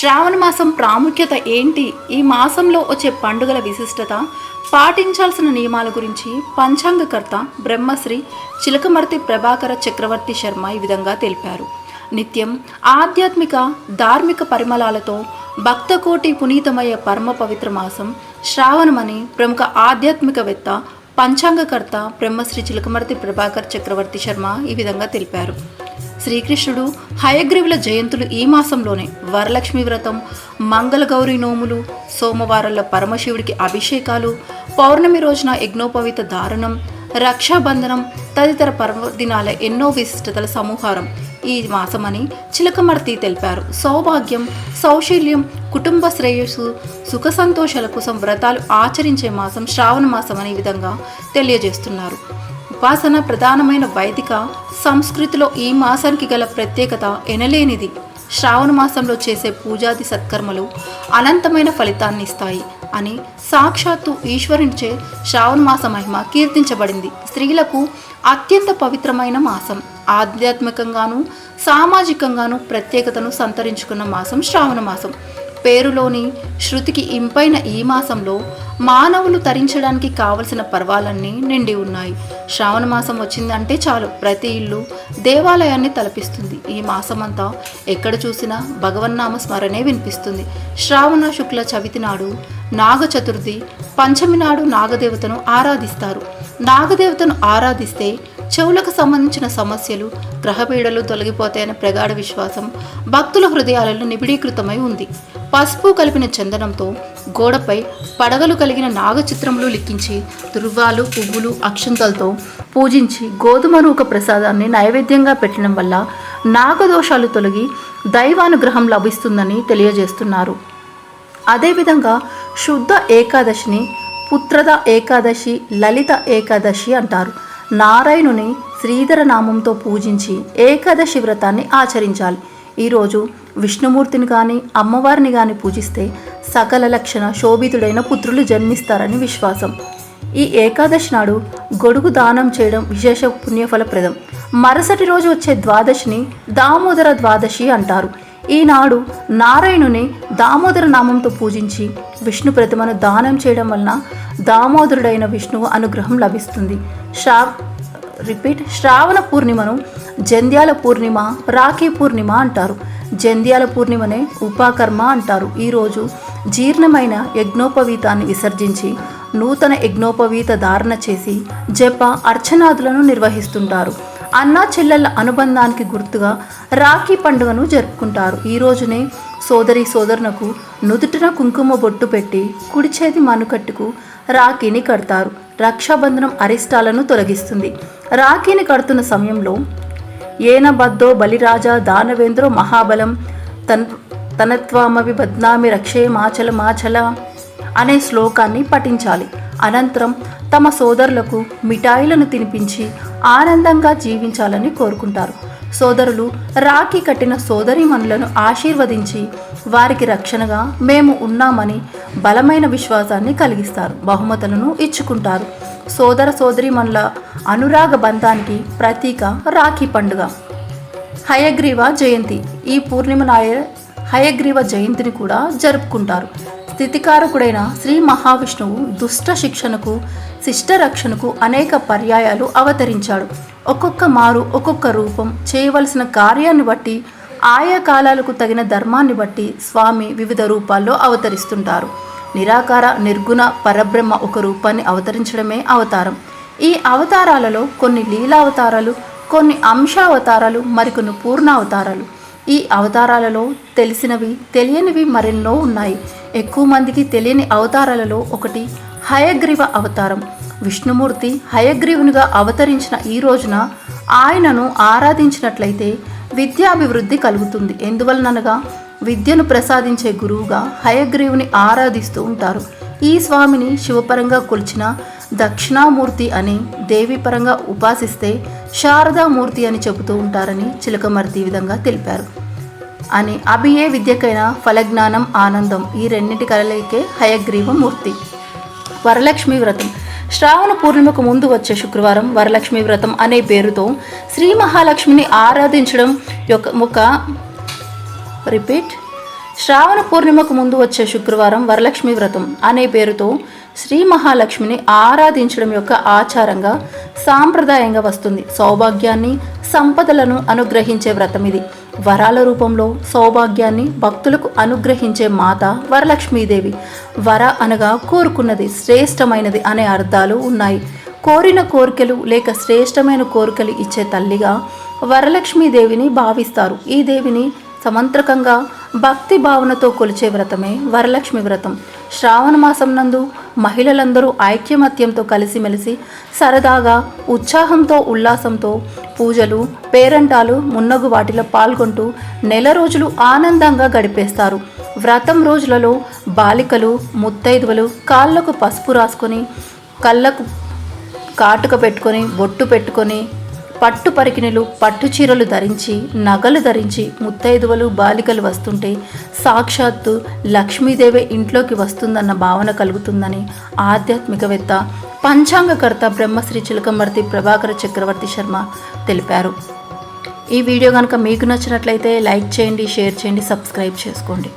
శ్రావణ మాసం ప్రాముఖ్యత ఏంటి? ఈ మాసంలో వచ్చే పండుగల విశిష్టత? పాటించాల్సిన నియమాల గురించి పంచాంగకర్త బ్రహ్మశ్రీ చిలకమర్తి ప్రభాకర చక్రవర్తి శర్మ ఈ విధంగా తెలిపారు. నిత్యం ఆధ్యాత్మిక ధార్మిక పరిమళాలతో భక్తకోటి పునీతమయ్యే పరమ పవిత్ర మాసం శ్రావణమని ప్రముఖ ఆధ్యాత్మికవేత్త పంచాంగకర్త బ్రహ్మశ్రీ చిలకమర్తి ప్రభాకర్ చక్రవర్తి శర్మ ఈ విధంగా తెలిపారు. శ్రీకృష్ణుడు హయగ్రీవుల జయంతులు ఈ మాసంలోనే. వరలక్ష్మి వ్రతం మంగళగౌరి నోములు సోమవారంలో పరమశివుడికి అభిషేకాలు పౌర్ణమి రోజున యజ్ఞోపవిత దారుణం రక్షాబంధనం తదితర పర్వదినాల ఎన్నో విశిష్టతల సమూహారం. ఈ మాసమని చిలకమర్తి తెలిపారు. సౌభాగ్యం సౌశల్యం కుటుంబ శ్రేయస్సు సుఖ సంతోషాల కోసం వ్రతాలు ఆచరించే మాసం శ్రావణ మాసం అనే విధంగా తెలియజేస్తున్నారు. ఉపాసన ప్రధానమైన వైదిక సంస్కృతిలో ఈ మాసానికి గల ప్రత్యేకత ఎనలేనిది. శ్రావణ మాసంలో చేసే పూజాది సత్కర్మలు అనంతమైన ఫలితాన్ని ఇస్తాయి అని సాక్షాత్తు ఈశ్వరునిచే శ్రావణ మాస మహిమ కీర్తించబడింది. స్త్రీలకు అత్యంత పవిత్రమైన మాసం. ఆధ్యాత్మికంగాను సామాజికంగాను ప్రత్యేకతను సంతరించుకున్న మాసం శ్రావణ మాసం. పేరులోని శృతికి ఇంపైన ఈ మాసంలో మానవులు తరించడానికి కావలసిన పర్వాలన్నీ నిండి ఉన్నాయి. శ్రావణ మాసం వచ్చిందంటే చాలు. ప్రతి ఇల్లు దేవాలయాన్ని తలపిస్తుంది. ఈ మాసమంతా ఎక్కడ చూసినా భగవన్నామ స్మరణే వినిపిస్తుంది. శ్రావణ శుక్ల చవితి నాడు నాగ చతుర్థి పంచమి నాడు నాగదేవతను ఆరాధిస్తారు. నాగదేవతను ఆరాధిస్తే చెవులకు సంబంధించిన సమస్యలు గ్రహపీడలు తొలగిపోతాయనే ప్రగాఢ విశ్వాసం భక్తుల హృదయాలలో నిబిడీకృతమై ఉంది. పసుపు కలిపిన చందనంతో గోడపై పడగలు కలిగిన నాగచిత్రములు లిఖించి దుర్వాలు పువ్వులు అక్షంతలతో పూజించి గోధుమ నూక ప్రసాదాన్ని నైవేద్యంగా పెట్టడం వల్ల నాగదోషాలు తొలగి దైవానుగ్రహం లభిస్తుందని తెలియజేస్తున్నారు. అదేవిధంగా శుద్ధ ఏకాదశిని పుత్రద ఏకాదశి లలిత ఏకాదశి అంటారు. నారాయణుని శ్రీధర నామంతో పూజించి ఏకాదశి వ్రతాన్ని ఆచరించాలి. ఈరోజు విష్ణుమూర్తిని కానీ అమ్మవారిని కానీ పూజిస్తే సకల లక్షణ శోభితుడైన పుత్రులు జన్మిస్తారని విశ్వాసం. ఈ ఏకాదశి నాడు గొడుగు దానం చేయడం విశేష పుణ్యఫలప్రదం. మరుసటి రోజు వచ్చే ద్వాదశిని దామోదర ద్వాదశి అంటారు. ఈనాడు నారాయణుని దామోదర నామంతో పూజించి విష్ణు ప్రతిమను దానం చేయడం వలన దామోదరుడైన విష్ణువు అనుగ్రహం లభిస్తుంది. శ్రా రిపీట్ శ్రావణ పూర్ణిమను జంధ్యాల పూర్ణిమ రాఖీ పూర్ణిమ అంటారు. జంధ్యాల పూర్ణిమనే ఉపాకర్మ అంటారు. ఈరోజు జీర్ణమైన యజ్ఞోపవీతాన్ని విసర్జించి నూతన యజ్ఞోపవీత ధారణ చేసి జప అర్చనాదులను నిర్వహిస్తుంటారు. అన్నా చెల్లెళ్ళ అనుబంధానికి గుర్తుగా రాఖీ పండుగను జరుపుకుంటారు. ఈ రోజునే సోదరి సోదరునకు నుదుటిన కుంకుమ బొట్టు పెట్టి కుడిచేది మనుకట్టుకు రాఖీని కడతారు. రక్షాబంధనం అరిష్టాలను తొలగిస్తుంది. రాఖీని కడుతున్న సమయంలో ఏనబద్దో బలిరాజా దానవేంద్రో మహాబలం తన్ తనత్వామవి బద్నామి రక్షే మాచల మాచల అనే శ్లోకాన్ని పఠించాలి. అనంతరం తమ సోదరులకు మిఠాయిలను తినిపించి ఆనందంగా జీవించాలని కోరుకుంటారు. సోదరులు రాఖీ కట్టిన సోదరీమణులను ఆశీర్వదించి వారికి రక్షణగా మేము ఉన్నామని బలమైన విశ్వాసాన్ని కలిగిస్తారు. బహుమతులను ఇచ్చుకుంటారు. సోదర సోదరీమణుల అనురాగ బంధానికి ప్రతీక రాఖీ పండుగ. హయగ్రీవ జయంతి. ఈ పూర్ణిమ నాయ హయగ్రీవ జయంతిని కూడా జరుపుకుంటారు. స్థితికారకుడైన శ్రీ మహావిష్ణువు దుష్ట శిక్షణకు శిష్ట రక్షణకు అనేక పర్యాయాలు అవతరించాడు. ఒక్కొక్క మారు ఒక్కొక్క రూపం చేయవలసిన కార్యాన్ని బట్టి ఆయా కాలాలకు తగిన ధర్మాన్ని బట్టి స్వామి వివిధ రూపాల్లో అవతరిస్తుంటారు. నిరాకార నిర్గుణ పరబ్రహ్మ ఒక రూపాన్ని అవతరించడమే అవతారం. ఈ అవతారాలలో కొన్ని లీలావతారాలు కొన్ని అంశావతారాలు మరికొన్ని పూర్ణావతారాలు. ఈ అవతారాలలో తెలిసినవి తెలియనివి మరెన్నో ఉన్నాయి. ఎక్కువ మందికి తెలియని అవతారాలలో ఒకటి హయగ్రీవ అవతారం. విష్ణుమూర్తి హయగ్రీవునిగా అవతరించిన ఈ రోజున ఆయనను ఆరాధించినట్లయితే విద్యాభివృద్ధి కలుగుతుంది. ఎందువలనగా విద్యను ప్రసాదించే గురువుగా హయగ్రీవుని ఆరాధిస్తూ ఉంటారు. ఈ స్వామిని శివపరంగా కొలిచిన దక్షిణామూర్తి అని దేవీపరంగా ఉపాసిస్తే శారదామూర్తి అని చెబుతూ ఉంటారని చిలకమర్తి ఈ విధంగా తెలిపారు. అని అభియే విద్యకైన ఫలజ్ఞానం ఆనందం ఈ రెండింటి కలయికే హయగ్రీవ మూర్తి. వరలక్ష్మి వ్రతం. శ్రావణ పూర్ణిమకు ముందు వచ్చే శుక్రవారం వరలక్ష్మి వ్రతం అనే పేరుతో శ్రీ మహాలక్ష్మిని ఆరాధించడం యొక్క ఒక రిపీట్. శ్రావణ పూర్ణిమకు ముందు వచ్చే శుక్రవారం వరలక్ష్మి వ్రతం అనే పేరుతో శ్రీ మహాలక్ష్మిని ఆరాధించడం యొక్క ఆచారంగా సాంప్రదాయంగా వస్తుంది. సౌభాగ్యాన్ని సంపదలను అనుగ్రహించే వ్రతం ఇది. వరాల రూపంలో సౌభాగ్యాన్ని భక్తులకు అనుగ్రహించే మాత వరలక్ష్మీదేవి. వర అనగా కోరుకున్నది శ్రేష్టమైనది అనే అర్థాలు ఉన్నాయి. కోరిన కోరికలు లేక శ్రేష్టమైన కోరికలు ఇచ్చే తల్లిగా వరలక్ష్మీదేవిని భావిస్తారు. ఈ దేవిని సమంత్రకంగా భక్తి భావనతో కొలిచే వ్రతమే వరలక్ష్మి వ్రతం. శ్రావణ మాసం నందు మహిళలందరూ ఐక్యమత్యంతో కలిసిమెలిసి సరదాగా ఉత్సాహంతో ఉల్లాసంతో పూజలు పేరంటాలు మున్నగు వాటిలో పాల్గొంటూ నెల రోజులు ఆనందంగా గడిపేస్తారు. వ్రతం రోజులలో బాలికలు ముత్తైదువలు కాళ్ళకు పసుపు రాసుకొని కళ్ళకు కాటుక పెట్టుకొని బొట్టు పెట్టుకొని పట్టు పరికిణులు పట్టు చీరలు ధరించి నగలు ధరించి ముత్తైదువలు బాలికలు వస్తుంటే సాక్షాత్తు లక్ష్మీదేవి ఇంట్లోకి వస్తుందన్న భావన కలుగుతుందని ఆధ్యాత్మికవేత్త పంచాంగకర్త బ్రహ్మశ్రీ చిలకమర్తి ప్రభాకర చక్రవర్తి శర్మ తెలిపారు. ఈ వీడియో కనుక మీకు నచ్చినట్లయితే లైక్ చేయండి షేర్ చేయండి సబ్స్క్రైబ్ చేసుకోండి.